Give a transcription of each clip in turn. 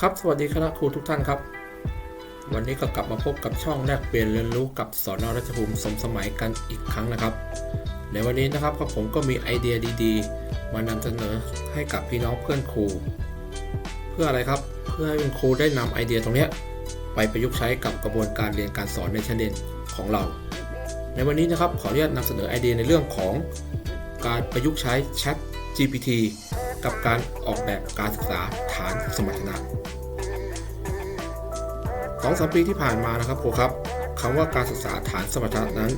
ครับ สวัสดีคณะครูทุกท่านครับ วันนี้ก็กลับมาพบกับช่องแลกเปลี่ยนเรียนรู้กับสอนอรัชภูมิสมสมัยกันอีกครั้งนะครับ ในวันนี้นะครับก็ผมก็มีไอเดียดีๆ มานำเสนอให้กับพี่น้องเพื่อนครู เพื่ออะไรครับ เพื่อให้คุณครูได้นำไอเดียตรงนี้ไปประยุกต์ใช้กับกระบวนการเรียนการสอนในชั้นเรียนของเรา ในวันนี้นะครับขออนุญาตนำเสนอไอเดียในเรื่องของการประยุกต์ใช้ Chat GPT กับการออกแบบการศึกษาฐานสมรรถนะ องสามปีที่ผ่านมานะครับครูครับคำว่าการศึกษาฐานสมรรถนะนั้น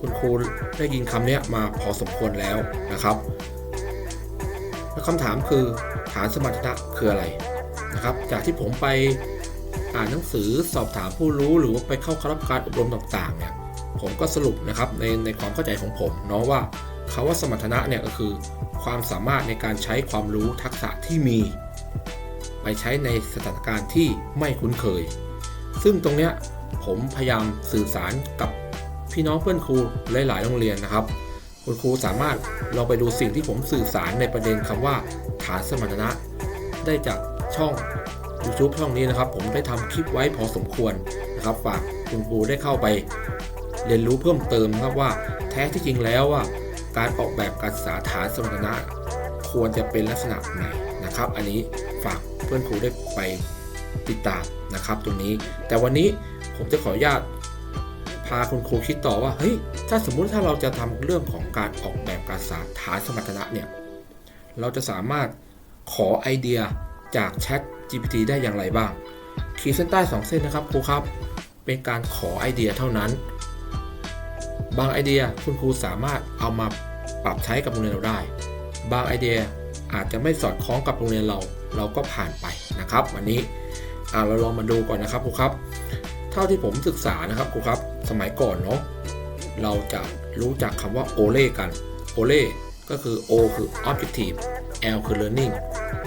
คุณครูได้ยินคำนี้มาพอสมควรแล้วนะครับและคำถามคือฐานสมรรถนะคืออะไรนะครับ จากที่ผมไปอ่านหนังสือสอบถามผู้รู้หรือว่าไปเข้าครับการอบรมต่างๆเนี่ยผมก็สรุปนะครับในในความเข้าใจของผมเนาะว่าคาว่าสมรรถนะเนี่ยก็คือ ความสามารถในการใช้ความรู้ทักษะที่มี ไปใช้ในสถานการณ์ที่ไม่คุ้นเคย ซึ่งตรงเนี้ยผมพยายามสื่อสารกับพี่น้องเพื่อนครูหลาย ๆ โรงเรียนนะครับ คุณครูสามารถลองไปดูสิ่งที่ผมสื่อสารในประเด็นคำว่าฐานสมรรถนะ ได้จากช่อง YouTube ช่องนี้นะครับ ผมได้ทำคลิปไว้พอสมควรนะครับฝากคุณครูได้เข้าไป เรียนรู้เพิ่มเติมครับว่า แท้ที่จริงแล้วว่าการออกแบบการศึกษาฐานสมรรถนะ ควรจะเป็นลักษณะไหนนะครับ อันนี้ เพื่อนครูได้ไปติดตามนะครับตรงนี้ แต่วันนี้ผมจะขออนุญาตพาคุณครูคิดต่อว่าเฮ้ยถ้าสมมุติถ้าเราจะทำเรื่องของการออกแบบการศึกษฐานสมรรถนะเนี่ยเราจะสามารถขอไอเดียจาก Chat GPT ได้อย่างไรบ้าง ขีดเส้นใต้ 2 เส้นนะครับครูครับ เป็นการขอไอเดียเท่านั้น บางไอเดียคุณครูสามารถเอามาปรับใช้กับโรงเรียนเราได้ บางไอเดียอาจจะไม่สอดคล้องกับโรงเรียนเรา เราก็ผ่านไปนะครับ วันนี้เราลองมาดูก่อนนะครับครูครับ เท่าที่ผมศึกษานะครับครูครับ สมัยก่อนเนาะเราจะรู้จักคำว่า o l e กัน o l e ก็คือ O คือ objective L คือ learning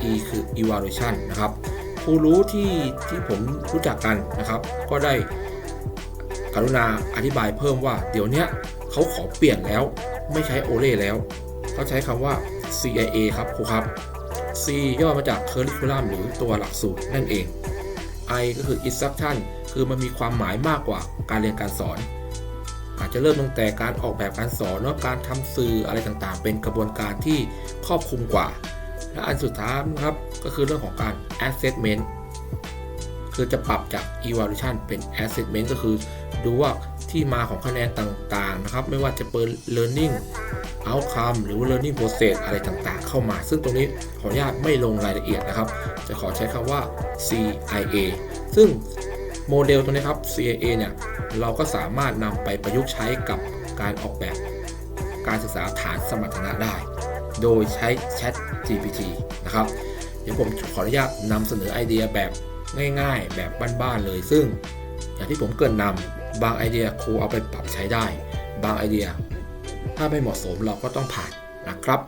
E คือ evaluation นะครับผู้รู้ที่ที่ผมรู้จักกันนะครับ ก็ได้กรุณาอธิบายเพิ่มว่า เดี๋ยวนี้เขาขอเปลี่ยนแล้วไม่ใช้ o l e แล้ว เขาใช้คำว่า CIA ครับครูครับ C ย่อมาจาก curriculum หรือตัวหลักสูตรนั่นเอง I ก็คือ instruction คือมันมีความหมายมากกว่าการเรียนการสอน อาจจะเริ่มตั้งแต่การออกแบบการสอนเนาะการทำสื่ออะไรต่างๆ เป็นกระบวนการที่ครอบคลุมกว่า และอันสุดท้ายนะครับก็คือเรื่องของการ assessment คือจะปรับจาก evaluation เป็น assessment ก็คือดูว่าที่มาของคะแนนต่างๆนะครับ ไม่ว่าจะเป็น learning outcome หรือว่า learning process อะไรต่างๆ เข้ามา ซึ่งตรงนี้ขออนุญาตไม่ลงรายละเอียดนะครับ จะขอใช้คำว่า CIA ซึ่งโมเดลตัวนี้ครับ CIA เนี่ย เราก็สามารถนำไปประยุกต์ใช้กับการออกแบบการศึกษาฐานสมรรถนะได้ โดยใช้ Chat GPT นะครับ เดี๋ยวผมขออนุญาตนำเสนอไอเดียแบบง่ายๆ แบบบ้านๆเลย ซึ่งอย่างที่ผมเกินนำบางไอเดียครูเอาไปปรับใช้ได้ บางไอเดีย ถ้าไม่เหมาะสมเราก็ต้องผ่านนะครับ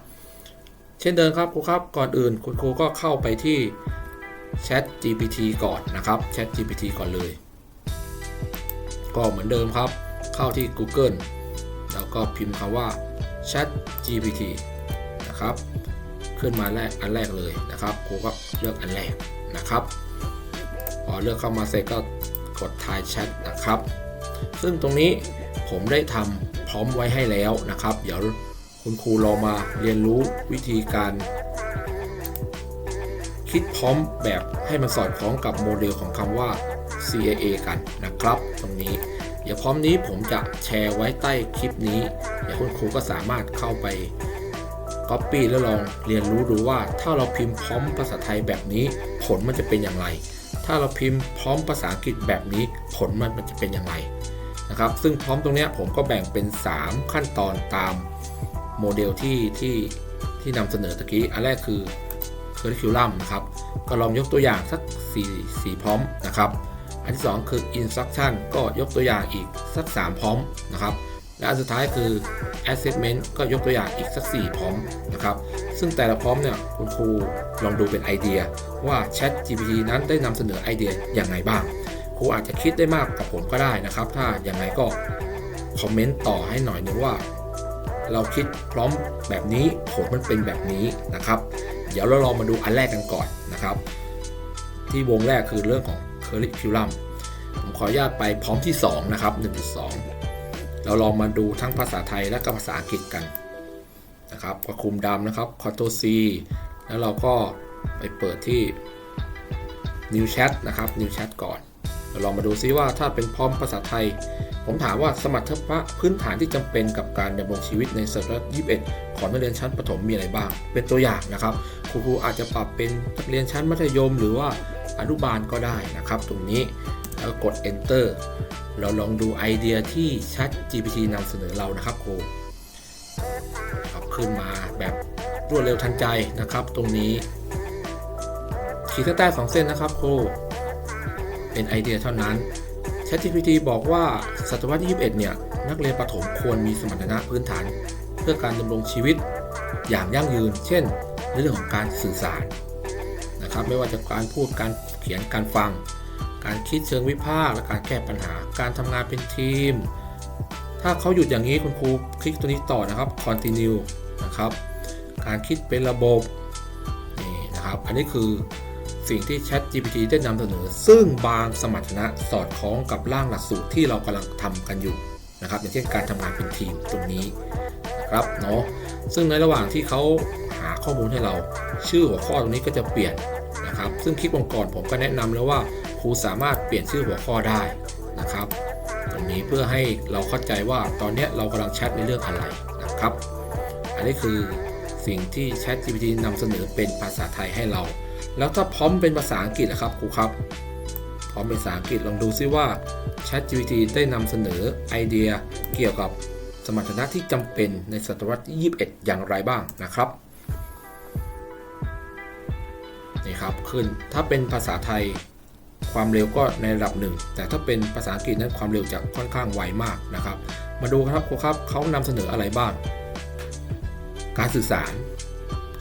เช่นเดิมครับครูครับก่อนอื่นคุณครูก็เข้าไปที่ Chat GPT ก่อนนะครับ Chat GPT ก่อนเลย ก็เหมือนเดิมครับ เข้าที่ Google แล้วก็พิมพ์คำว่า Chat GPT นะครับ ขึ้นมาแรกอันแรกเลยนะครับครูก็เลือกอันแรกนะครับพอเลือกเข้ามาเสร็จก็กดทายแชทนะครับ ซึ่งตรงนี้ผมได้ทำ พร้อมไว้ให้แล้วนะครับ เดี๋ยวคุณครูลองมาเรียนรู้วิธีการ คิดพร้อมแบบให้มันสอดคล้องกับโมเดลของคำว่า CIA กันนะครับ ตรงนี้ เดี๋ยวพร้อมนี้ผมจะแชร์ไว้ใต้คลิปนี้ เดี๋ยวคุณครูก็สามารถเข้าไป Copy แล้วลองเรียนรู้ดูว่าถ้าเราพิมพ์พร้อมภาษาไทยแบบนี้ ผลมันจะเป็นอย่างไร ถ้าเราพิมพ์พร้อมภาษาอังกฤษแบบนี้ ผลมันมันจะเป็นอย่างไร นะครับ ซึ่งพร้อมตรงนี้ผมก็แบ่งเป็น 3 ขั้นตอนตามโมเดลที่ที่ที่นำเสนอตะกี้ อันแรกคือ curriculum นะครับ ก็ลองยกตัวอย่างสัก 4 4พร้อมนะครับ อันที่ 2 คือ instruction ก็ยกตัวอย่างอีกสัก 3 พร้อมนะครับ และอันสุดท้ายคือ assessment ก็ยกตัวอย่างอีกสัก 4 พร้อมนะครับ ซึ่งแต่ละพร้อมเนี่ยคุณครูลองดูเป็นไอเดียว่า Chat GPT นั้นได้นำเสนอไอเดียอย่างไรบ้าง ครูอาจจะคิดได้มากกับผมก็ได้นะครับ ถ้าอย่างไรก็คอมเมนต์ต่อให้หน่อยนึงว่า เราคิดพร้อมแบบนี้ผลมันเป็นแบบนี้นะครับ เดี๋ยวเราลองมาดูอันแรกกันก่อนนะครับ ที่วงแรกคือเรื่องของ curriculum ผมขออนุญาตไปพร้อมที่ 2 นะครับ 1.2 เราลองมาดูทั้งภาษาไทยและก็ภาษาอังกฤษกันนะครับก็คุมดำนะครับ Ctrl C แล้วเราก็ไปเปิดที่ New Chat นะครับ New Chat ก่อน เราลองมาดูซิว่าถ้าเป็นพร้อมภาษาไทย ผมถามว่าสมรรถนะพื้นฐานที่จำเป็นกับการดำรงชีวิตในศตวรรษ21 ของนักเรียนชั้นประถมมีอะไรบ้าง เป็นตัวอย่างนะครับ ครูอาจจะปรับเป็นนักเรียนชั้นมัธยม หรือว่าอนุบาลก็ได้นะครับ ตรงนี้แล้วกด enter เราลองดูไอเดียที่ Chat GPT นำเสนอเรานะครับครูครับขึ้นมาแบบรวดเร็วทันใจนะครับ ตรงนี้ขีดเส้นใต้สองเส้นนะครับครู เป็นไอเดียเท่านั้น ChatGPT บอกว่าศตวรรษที่21 เนี่ย นักเรียนประถมควรมีสมรรถนะพื้นฐาน เพื่อการดำรงชีวิตอย่างยั่งยืน เช่น ในเรื่องของการสื่อสารนะครับ ไม่ว่าจะการพูด การเขียน การฟัง การคิดเชิงวิพากษ์ และการแก้ปัญหา การทำงานเป็นทีม ถ้าเขาหยุดอย่างนี้คุณครูคลิกตัวนี้ต่อนะครับ continue นะครับ การคิดเป็นระบบ นี่นะครับ อันนี้คือ สิ่งที่ Chat GPT ได้นำเสนอ ซึ่งบางสมรรถนะสอดคล้องกับร่างหลักสูตรที่เรากำลังทำกันอยู่นะครับอย่างเช่นการทำงานเป็นทีมตรงนี้นะครับเนาะซึ่งในระหว่างที่เขาหาข้อมูลให้เรา ชื่อหัวข้อตรงนี้ก็จะเปลี่ยนนะครับ ซึ่งคลิปก่อนๆผมก็แนะนำแล้วว่าครูสามารถเปลี่ยนชื่อหัวข้อได้นะครับ ตรงนี้เพื่อให้เราเข้าใจว่าตอนนี้เรากำลังแชทในเรื่องอะไรนะครับ อันนี้คือสิ่งที่ Chat GPT นำเสนอเป็นภาษาไทยให้เรา แล้วถ้าพร้อมเป็นภาษาอังกฤษนะครับครูครับ พร้อมเป็นภาษาอังกฤษลองดูซิว่า Chat GPT ได้นำเสนอไอเดียเกี่ยวกับสมรรถนะที่จำเป็นในศตวรรษที่ 21 อย่างไรบ้างนะครับนี่ครับขึ้นถ้าเป็นภาษาไทยความเร็วก็ในระดับหนึ่ง แต่ถ้าเป็นภาษาอังกฤษนั้นความเร็วจะค่อนข้างไวมากนะครับ มาดูครับครูครับเขานำเสนออะไรบ้าง การสื่อสาร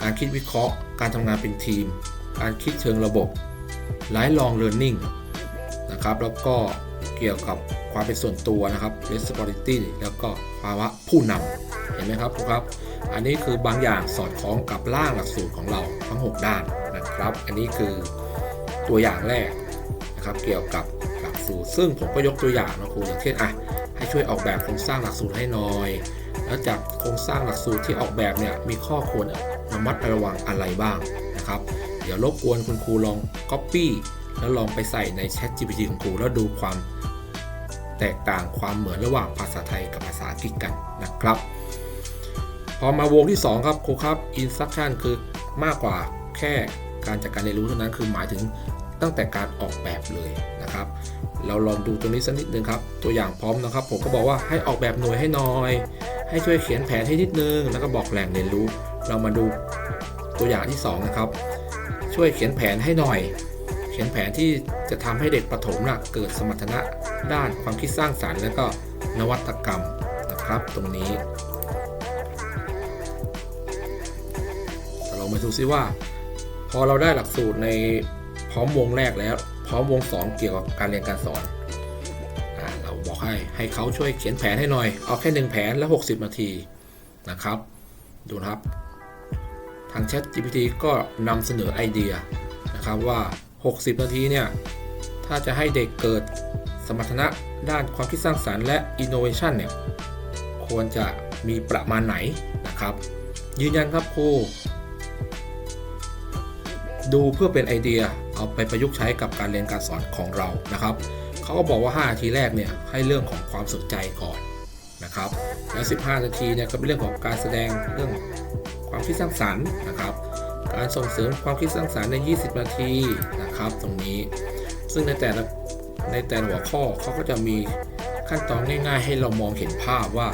การคิดวิเคราะห์ การทำงานเป็นทีม การคิดเชิงระบบ lifelong learning นะครับ แล้วก็เกี่ยวกับความเป็นส่วนตัวนะครับ responsibility แล้วก็ภาวะผู้นำเห็นไหมครับครูครับ อันนี้คือบางอย่างสอดคล้องกับร่างหลักสูตรของเราทั้ง 6 ด้านนะครับ อันนี้คือตัวอย่างแรกนะครับเกี่ยวกับหลักสูตร ซึ่งผมก็ยกตัวอย่างนะครูอย่างเช่นอะให้ช่วยออกแบบโครงสร้างหลักสูตรให้หน่อย แล้วจากโครงสร้างหลักสูตรที่ออกแบบเนี่ยมีข้อควรระมัดระวังอะไรบ้างนะครับ ดี๋ยวรบกวนคุณครูลอง Copy แล้วลองไปใส่ใน Chat GPT ของครูแล้วดูความแตกต่างความเหมือนระหว่างภาษาไทยกับภาษาอังกฤษกันนะครับ พอมาวงที่ 2 ครับครูครับ instruction คือมากกว่าแค่การจัดการเรียนรู้เท่านั้นคือหมายถึงตั้งแต่การออกแบบเลยนะครับ เราลองดูตรงนี้สักนิดนึงครับ ตัวอย่างพร้อมนะครับ ผมก็บอกว่าให้ออกแบบหน่วยให้หน่อย ให้ช่วยเขียนแผนให้นิดนึง แล้วก็บอกแหล่งเรียนรู้ เรามาดูตัวอย่างที่ 2 นะครับ ช่วยเขียนแผนให้หน่อย เขียนแผนที่จะทำให้เด็กประถมนะเกิดสมรรถนะด้านความคิดสร้างสารรค์ และก็นวัตกรรมนะครับตรงนี้เรามาดูซิว่า พอเราได้หลักสูตรในพร้อมวงแรกแล้ว พร้อมวง 2 เกี่ยวกับการเรียนการสอนอเราบอกให้ให้เขาช่วยเขียนแผนให้หน่อย เอาแค่หนึ่งแผนและ 60 นาทีนะครับ ดูนะครับาง Chat GPT ก็นำเสนอไอเดียนะครับว่า 60 นาทีเนี่ย ถ้าจะให้เด็กเกิดสมรรถนะด้านความคิดสร้างสารรค์และ innovation เนี่ย ควรจะมีประมาณไหนนะครับ ยืนยันครับครูดูเพื่อเป็นไอเดียเอาไปประยุกต์ใช้กับการเรียนการสอนของเรานะครับเขาก็บอกว่า 5 นาทีแรกเนี่ยให้เรื่องของความสนใจก่อนนะครับแล้ว 15 นาทีเนี่ยก็เป็นเรื่องของการแสดงเรื่อง ความคิดสร้างสรรค์นะครับ การส่งเสริมความคิดสร้างสรรค์ใน 20 นาทีนะครับ ตรงนี้ ซึ่งในแต่ละในแต่ละหัวข้อเขาก็จะมีขั้นตอนง่ายๆ ให้เรามองเห็นภาพว่า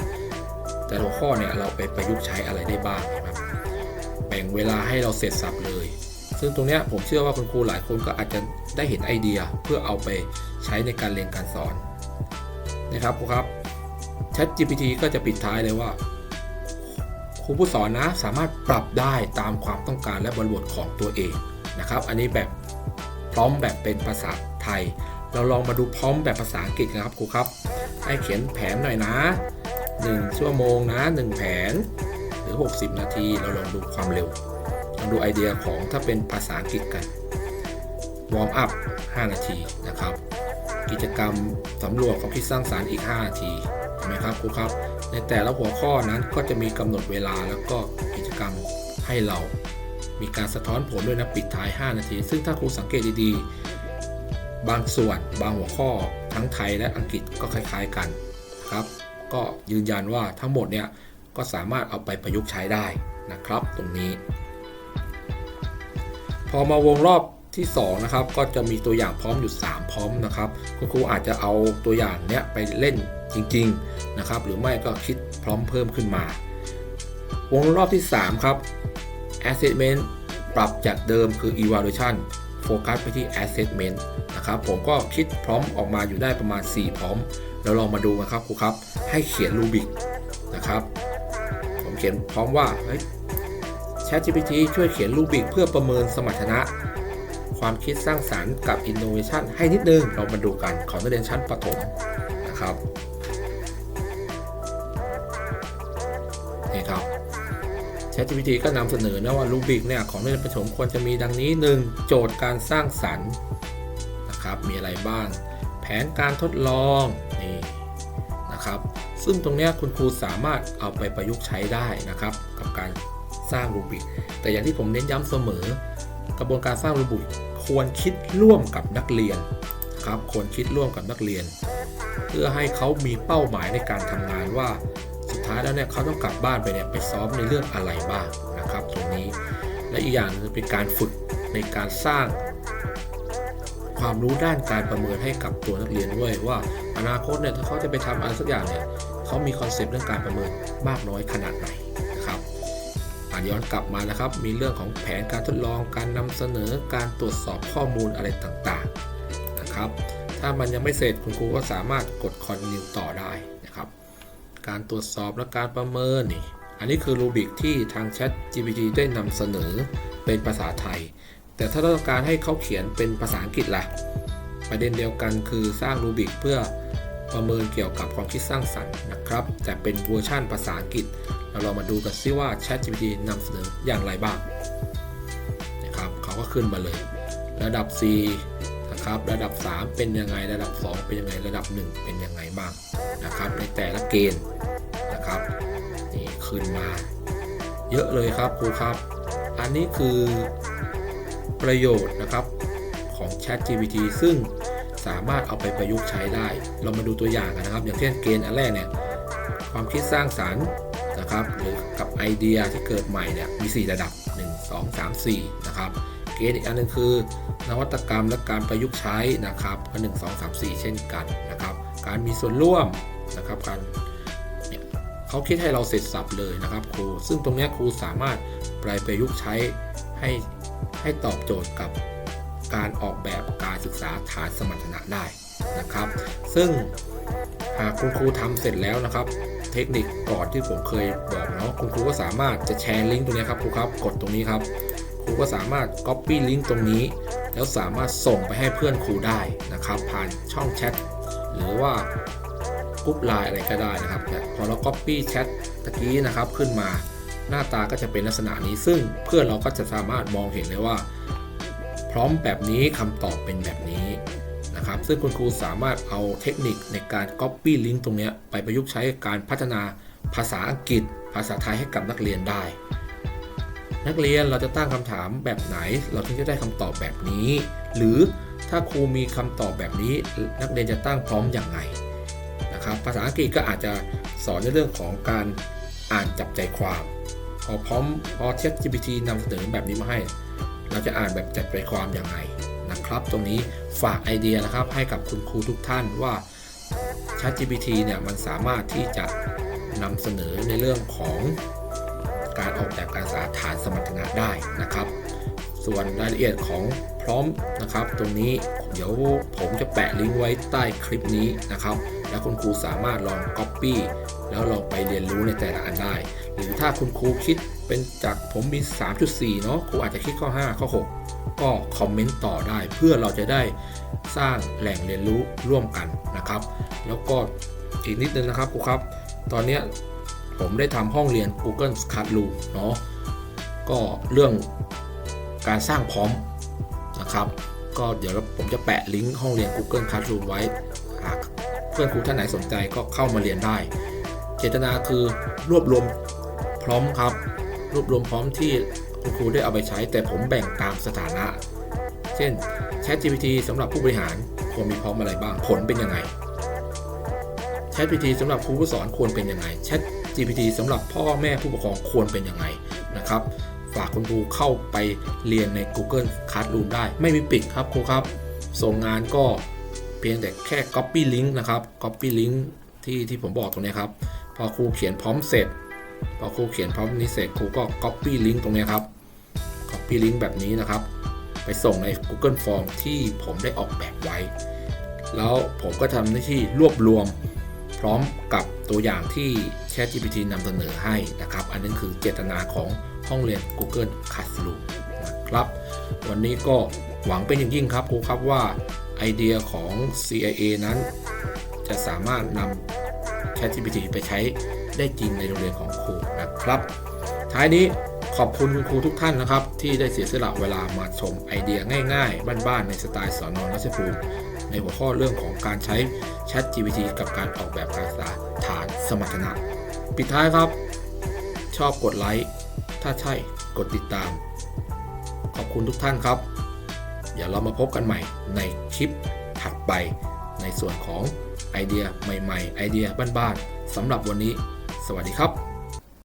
แต่ละหัวข้อเนี่ยเราไปประยุกต์ใช้อะไรได้บ้างนะครับแบ่งเวลาให้เราเสร็จสับเลย ซึ่งตรงนี้ผมเชื่อว่าคุณครูหลายคนก็อาจจะได้เห็นไอเดียเพื่อเอาไปใช้ในการเรียนการสอนนะครับครับ Chat GPT ก็จะปิดท้ายเลยว่า ครูผู้สอนนะสามารถปรับได้ตามความต้องการและบริบทของตัวเองนะครับ อันนี้แบบพร้อมแบบเป็นภาษาไทย เราลองมาดูพร้อมแบบภาษาอังกฤษนะครับครูครับ ให้เขียนแผนหน่อยนะ 1 ชั่วโมงนะ 1 แผน หรือ 60 นาทีเราลองดูความเร็วลองดูไอเดียของถ้าเป็นภาษาอังกฤษกันวอร์มอัพ 5 นาทีนะครับ กิจกรรมสำรวจความคิดสร้างสารรค์อีก 5 นาทีเห็นไหมครับครูครับ ในแต่ละหัวข้อนั้นก็จะมีกำหนดเวลาแล้วก็กิจกรรมให้เรา มีการสะท้อนผลด้วยนะปิดท้าย 5 นาที ซึ่งถ้าครูสังเกตดีๆ บางส่วนบางหัวข้อทั้งไทยและอังกฤษก็คล้ายๆกันครับ ก็ยืนยันว่าทั้งหมดเนี่ยก็สามารถเอาไปประยุกต์ใช้ได้นะครับ ตรงนี้ พอมาวงรอบที่2นะครับก็จะมีตัวอย่างพร้อมอยู่ 3 พร้อมนะครับคุณครูอาจจะเอาตัวอย่างเนี้ยไปเล่น จริงๆนะครับ หรือไม่ก็คิดพร้อมเพิ่มขึ้นมา วงรอบที่ 3 ครับ assessment ปรับจากเดิมคือ evaluation โฟกัสไปที่ assessment นะครับ ผมก็คิดพร้อมออกมาอยู่ได้ประมาณ 4 พร้อม แล้วลองมาดูกันครับครูครับ ให้เขียนรูบิกนะครับ ผมเขียนพร้อมว่า ChatGPT ช่วยเขียนรูบิกเพื่อประเมินสมรรถนะ ความคิดสร้างสารรค์กับ Innovation ให้นิดนึง เรามาดูกันของนักเรียนชั้นประถมนะครับ ChatGPT ก็นำเสนอนะว่ารูบิกเนี่ยของนักเรียนประถมควรจะมีดังนี้ 1. โจทย์การสร้างสรรค์นะครับมีอะไรบ้าง แผนการทดลองนี่นะครับ ซึ่งตรงนี้คุณครูสามารถเอาไปประยุกต์ใช้ได้นะครับ กับการสร้างรูบิกแต่อย่างที่ผมเน้นย้ำเสมอ กระบวนการสร้างรูบิกควรคิดร่วมกับนักเรียนครับควรคิดร่วมกับนักเรียน เพื่อให้เขามีเป้าหมายในการทำงานว่า ท้ายแล้วเนี่ยเขาต้องกลับบ้านไปเนี่ยไปซ้อมในเรื่องอะไรบ้างนะครับ ตรงนี้ และอีกอย่างหนึงเป็นการฝึกในการสร้าง ความรู้ด้านการประเมินให้กับตัวนักเรียนด้วยว่าอนาคตเนี่ยถ้าเขาจะไปทำอะไรสักอย่างเนี่ยเขามีคอนเซปต์เรื่องการประเมินมากน้อยขนาดไหนนะครับอะย้อนกลับมานะครับ มีเรื่องของแผนการทดลองการนำเสนอการตรวจสอบข้อมูลอะไรต่างๆนะครับ ถ้ามันยังไม่เสร็จคุณครูก็สามารถกดคอนติวต่อได้ การตรวจสอบและการประเมินนี่อันนี้คือรูบิกที่ทาง Chat GPT ได้นำเสนอเป็นภาษาไทย แต่ถ้าต้องการให้เขาเขียนเป็นภาษาอังกฤษล่ะ ประเด็นเดียวกันคือสร้างรูบิกเพื่อประเมินเกี่ยวกับความคิดสร้างสรรค์นะครับ แต่เป็นเวอร์ชั่นภาษาอังกฤษ เราลองมาดูกันซิว่า Chat GPT นำเสนออย่างไรบ้างนะครับเขาก็ขึ้นมาเลย ระดับ C นะครับ ระดับ 3 เป็นยังไง ระดับ 2 เป็นยังไง ระดับ 1 เป็นยังไงบ้างนะครับ ในแต่ละเกณฑ์นะครับนี่ขึ้นมา เยอะเลยครับครูครับ อันนี้คือประโยชน์นะครับของ Chat GPT ซึ่งสามารถเอาไปประยุกต์ใช้ได้ เรามาดูตัวอย่างกันนะครับ อย่างเช่นเกณฑ์อันแรกเนี่ย ความคิดสร้างสารรค์นะครับ หรือกับไอเดียที่เกิดใหม่เนี่ย มี 4 ระดับ 1 2 3 4 นะครับ เกณฑ์อีกอันหนึงคือ นวัตกรรมและการประยุกต์ใช้นะครับก็1 2 3 4เช่นกันนะครับ การมีส่วนร่วมนะครับการเนี่ยเขาคิดให้เราเสร็จสับเลยนะครับครู ซึ่งตรงนี้ครูสามารถไปประยุกต์ใช้ให้ให้ตอบโจทย์กับการออกแบบการศึกษาฐานสมรรถนะได้นะครับ ซึ่งหากคุณครูทำเสร็จแล้วนะครับ เทคนิคก่อนที่ผมเคยบอกเนาะคุณครูก็สามารถจะแชร์ลิงก์ตรงนี้ครับครูครับ กดตรงนี้ครับ ครูก็สามารถ Copy ลิงก์ตรงนี้ แล้วสามารถส่งไปให้เพื่อนครูได้นะครับ ผ่านช่องแชทหรือว่ากรุ๊ปไลน์อะไรก็ได้นะครับพอเรา Copy แชทตะกี้นะครับขึ้นมาหน้าตาก็จะเป็นลักษณะนี้ซึ่งเพื่อนเราก็จะสามารถมองเห็นเลยว่า พร้อมแบบนี้คำตอบเป็นแบบนี้นะครับ ซึ่งคุณครูสามารถเอาเทคนิคในการ Copy ลิงก์ตรงนี้ไปประยุกต์ใช้การพัฒนาภาษาอังกฤษ ภาษาไทยให้กับนักเรียนได้ นักเรียนเราจะตั้งคำถามแบบไหน เราถึงจะได้คำตอบแบบนี้ หรือถ้าครูมีคำตอบแบบนี้ นักเรียนจะตั้งพร้อมอย่างไรนะครับภาษาอังกฤษก็อาจจะสอนในเรื่องของการอ่านจับใจความ พอพร้อมพอ ChatGPT นำเสนอแบบนี้มาให้ เราจะอ่านแบบจับใจความอย่างไรนะครับ ตรงนี้ฝากไอเดียนะครับให้กับคุณครูทุกท่านว่า ChatGPT เนี่ยมันสามารถที่จะนำเสนอในเรื่องของ การออกแบบการศึกษาฐานสมรรถนะได้นะครับ ส่วนรายละเอียดของพร้อมนะครับ ตรงนี้เดี๋ยวผมจะแปะลิงก์ไว้ใต้คลิปนี้นะครับ แล้วคุณครูสามารถลอง Copy แล้วลองไปเรียนรู้ในแต่ละอันได้ หรือถ้าคุณครูคิดเป็นจากผมมี 3.4 เนาะครูอาจจะคิดข้อ 5 ข้อ 6 ก็คอมเมนต์ต่อได้ เพื่อเราจะได้สร้างแหล่งเรียนรู้ร่วมกันนะครับ แล้วก็อีกนิดนึงนะครับครูครับ ตอนเนี้ย ผมได้ทำห้องเรียน Google Classroom เนาะก็เรื่องการสร้างพร้อมนะครับ ก็เดี๋ยวผมจะแปะลิงก์ห้องเรียน Google Classroom ไว้หากเพื่อนครูท่านไหนสนใจก็เข้ามาเรียนได้ เจตนาคือรวบรวมพร้อมครับ รวบรวมพร้อมที่คุณครูได้เอาไปใช้ แต่ผมแบ่งตามสถานะ เช่น ChatGPT สำหรับผู้บริหารควรมีพร้อมอะไรบ้างผลเป็นยังไง ChatGPT สำหรับครูผู้สอนควรเป็นยังไง Chat GPT สำหรับพ่อแม่ผู้ปกครองควรเป็นยังไงนะครับ ฝากคุณครูเข้าไปเรียนใน Google Classroom ได้ ไม่มีปิดครับครูครับ ส่งงานก็เพียงแต่แค่ Copy Link นะครับ Copy Link ที่ที่ผมบอกตรงนี้ครับ พอครูเขียนพร้อมเสร็จ พอครูเขียนพร้อมนี้เสร็จครูก็ Copy Link ตรงนี้ครับ Copy Link แบบนี้นะครับ ไปส่งใน Google Form ที่ผมได้ออกแบบไว้ แล้วผมก็ทำหน้าที่รวบรวม ร้อมกับตัวอย่างที่ ChatGPT นำเสนอให้นะครับ อันนั้นคือเจตนาของห้องเรียน Google Classroom นะครับ วันนี้ก็หวังเป็นอย่างยิ่งครับครูครับว่าไอเดียของ CIA นั้น จะสามารถนำ ChatGPT ไปใช้ได้จริงในโรงเรียนของครูนะครับ ท้ายนี้ขอบคุณคุณครูทุกท่านนะครับ ที่ได้เสียสละเวลามาชมไอเดียง่ายๆ บ้านๆในสไตล์สอนอนรัชภูมิ ในหัวข้อเรื่องของการใช้ Chat GPT กับการออกแบบการศึกษาฐานสมรรถนะ ปิดท้ายครับ ชอบกดไลค์ถ้าใช่กดติดตาม ขอบคุณทุกท่านครับ เดี๋ยวเรามาพบกันใหม่ในคลิปถัดไปในส่วนของไอเดียใหม่ ๆ ไอเดียบ้านๆสำหรับวันนี้ สวัสดีครับ